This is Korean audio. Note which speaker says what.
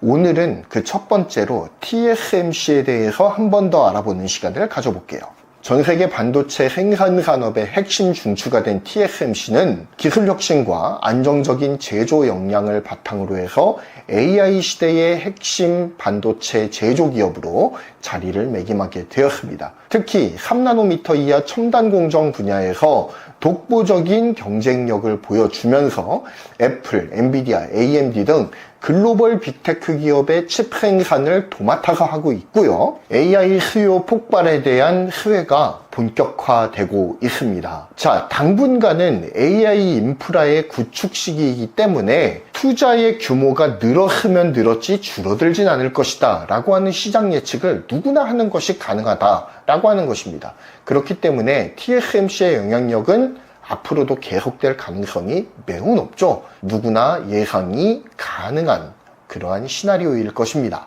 Speaker 1: 오늘은 그 첫 번째로 TSMC에 대해서 한 번 더 알아보는 시간을 가져볼게요. 전 세계 반도체 생산 산업의 핵심 중추가 된 TSMC는 기술 혁신과 안정적인 제조 역량을 바탕으로 해서 AI 시대의 핵심 반도체 제조 기업으로 자리를 매김하게 되었습니다. 특히 3나노미터 이하 첨단 공정 분야에서 독보적인 경쟁력을 보여주면서 애플, 엔비디아, AMD 등 글로벌 빅테크 기업의 칩 생산을 도맡아서 하고 있고요. AI 수요 폭발에 대한 수혜가 본격화되고 있습니다. 자, 당분간은 AI 인프라의 구축 시기이기 때문에 투자의 규모가 늘었으면 늘었지 줄어들진 않을 것이다 라고 하는 시장 예측을 누구나 하는 것이 가능하다 라고 하는 것입니다. 그렇기 때문에 TSMC의 영향력은 앞으로도 계속될 가능성이 매우 높죠. 누구나 예상이 가능한 그러한 시나리오일 것입니다.